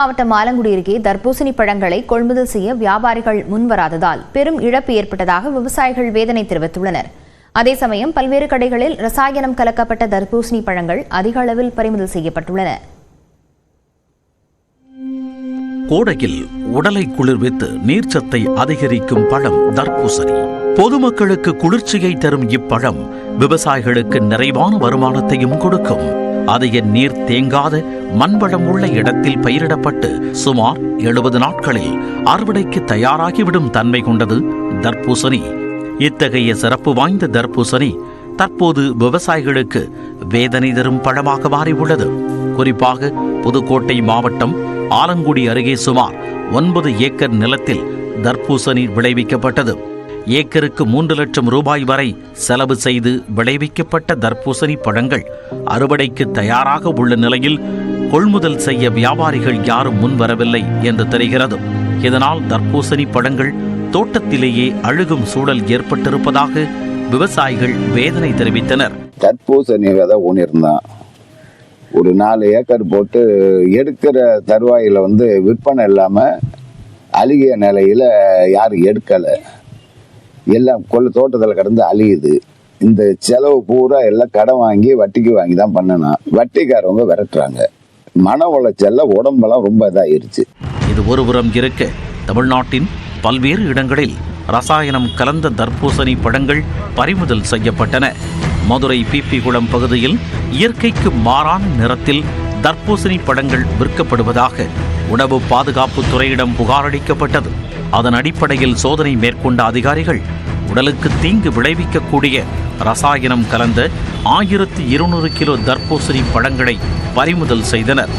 மாவட்டம் ஆலங்குடி அருகே தர்பூசணி பழங்களை கொள்முதல் செய்ய வியாபாரிகள் முன்வராததால் பெரும் இழப்பு ஏற்பட்டதாக விவசாயிகள் வேதனை தெரிவித்துள்ளனர். அதே சமயம் பல்வேறு கடைகளில் ரசாயனம் கலக்கப்பட்ட தர்பூசணி பழங்கள் அதிக அளவில் பறிமுதல் செய்யப்பட்டுள்ளன. கோடையில் உடலை குளிர்வித்து நீர்ச்சத்தை அதிகரிக்கும் பழம் தர்பூசணி. பொதுமக்களுக்கு குளிர்ச்சியை தரும் இப்பழம் விவசாயிகளுக்கு நிறைவான வருமானத்தையும் கொடுக்கும். அதிக நீர் தேங்காத மண்வளம் உள்ள இடத்தில் பயிரிடப்பட்டு சுமார் எழுபது நாட்களில் அறுவடைக்கு தயாராகிவிடும் தன்மை கொண்டது தர்பூசணி. இத்தகைய சிறப்பு வாய்ந்த தர்பூசணி தற்போது விவசாயிகளுக்கு வேதனை தரும் பழமாக மாறியுள்ளது. குறிப்பாக புதுக்கோட்டை மாவட்டம் ஆலங்குடி அருகே சுமார் ஒன்பது ஏக்கர் நிலத்தில் தர்பூசணி விளைவிக்கப்பட்டது. ஏக்கருக்கு மூன்று லட்சம் ரூபாய் வரை செலவு செய்து விளைவிக்கப்பட்ட தர்பூசணி பழங்கள் அறுவடைக்கு தயாராக உள்ள நிலையில் கொள்முதல் செய்ய வியாபாரிகள் யாரும் முன்வரவில்லை என்று தெரிகிறது. இதனால் தர்பூசணி பழங்கள் தோட்டத்திலேயே அழுகும் சூழல் ஏற்பட்டிருப்பதாக விவசாயிகள் வேதனை தெரிவித்தனர். தர்பூசணி விதை ஊனிருந்தான் ஒரு நாலு ஏக்கர் போட்டு எடுக்கிற தருவாயில் வந்து விற்பனை இல்லாமல் அழுகிய நிலையில் யாரும் எடுக்கலை. எல்லாம் கொள்ள தோட்டத்தில் கிடந்து அழியுது. இந்த செலவு பூரா எல்லாம் கடன் வாங்கி வட்டிக்கு வாங்கி தான் பண்ணணும். வட்டிக்காரவங்க விரட்டுறாங்க. மன உளைச்சல்ல உடம்பெல்லாம் ரொம்ப இதாயிருச்சு. இது ஒருபுறம் இருக்க தமிழ்நாட்டின் பல்வேறு இடங்களில் ரசாயனம் கலந்த தர்பூசணி பழங்கள் பறிமுதல் செய்யப்பட்டன. மதுரை பிபிகுளம் பகுதியில் இயற்கைக்கு மாறான நிறத்தில் தர்பூசணி பழங்கள் விற்கப்படுவதாக உணவு பாதுகாப்பு துறையிடம் புகாரளிக்கப்பட்டது அதன் அடிப்படையில் சோதனை மேற்கொண்ட அதிகாரிகள் உடலுக்கு தீங்கு விளைவிக்கக்கூடிய ரசாயனம் கலந்த ஆயிரத்தி இருநூறு கிலோ தர்பூசணி பழங்களை பறிமுதல் செய்தனர்.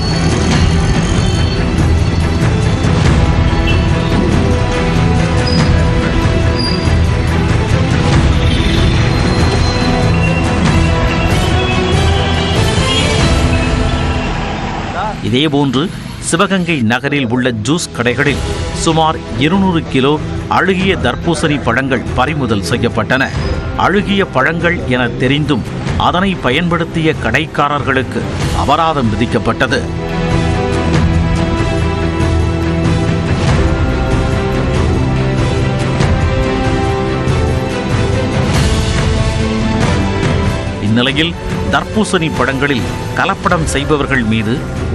இதேபோன்று சிவகங்கை நகரில் உள்ள ஜூஸ் கடைகளில் சுமார் இருநூறு கிலோ அழுகிய தர்பூசணி பழங்கள் பறிமுதல் செய்யப்பட்டன. அழுகிய பழங்கள் என தெரிந்தும் அதனை பயன்படுத்திய கடைக்காரர்களுக்கு அபராதம் விதிக்கப்பட்டது. இந்நிலையில் தர்பூசணி பழங்களில் கலப்படம் செய்பவர்கள் மீது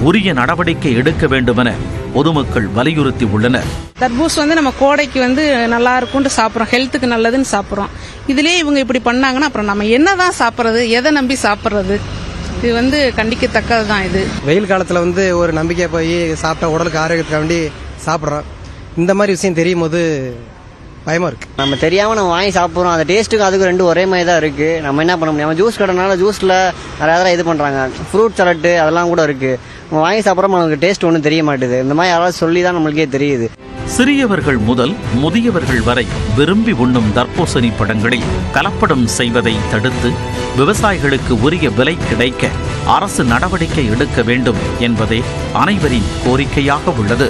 உரிய நடவடிக்கை எடுக்க வேண்டுமென பொதுமக்கள் வலியுறுத்தி உள்ளனர் தர்பூஸ் வந்து நம்ம கோடைக்கு வந்து நல்லா இருக்கும்னு சாப்பிட்றோம். ஹெல்த்துக்கு நல்லதுன்னு சாப்பிட்றோம். இதுலயே இவங்க இப்படி பண்ணாங்கன்னா அப்புறம் நம்ம என்னதான் சாப்பிட்றது? எதை நம்பி சாப்பிட்றது? இது வந்து கண்டிக்கத்தக்கது தான் இது. வெயில் காலத்தில் வந்து ஒரு நம்பிக்கை போய் சாப்பிட்டா உடலுக்கு ஆரோக்கியத்துக்கு வேண்டி சாப்பிட்றோம். இந்த மாதிரி விஷயம் தெரியும் போது பயமா இருக்கு. நம்ம தெரியாம நம்ம வாங்கி சாப்பிட்றோம். அந்த டேஸ்ட்டுக்கு அதுக்கு ரெண்டு ஒரே மாதிரி தான் இருக்கு. நம்ம என்ன பண்ண முடியும்? நம்ம ஜூஸ் கடைனால ஜூஸ்ல நிறைய இதெல்லாம் இது பண்றாங்க. ஃப்ரூட் சலட்டு அதெல்லாம் கூட இருக்கு. நம்ம வாங்கி சாப்பிட்றோம்? நமக்கு டேஸ்ட் ஒன்றும் தெரிய மாட்டுது. இந்த மாதிரி யாராவது சொல்லி தான் நம்மளுக்கே தெரியுது. சிறியவர்கள் முதல் முதியவர்கள் வரை விரும்பி உண்ணும் தர்பூசணி பழங்களில் கலப்படம் செய்வதை தடுத்து விவசாயிகளுக்கு உரிய விலை கிடைக்க அரசு நடவடிக்கை எடுக்க வேண்டும் என்பதே அனைவரின் கோரிக்கையாக உள்ளது.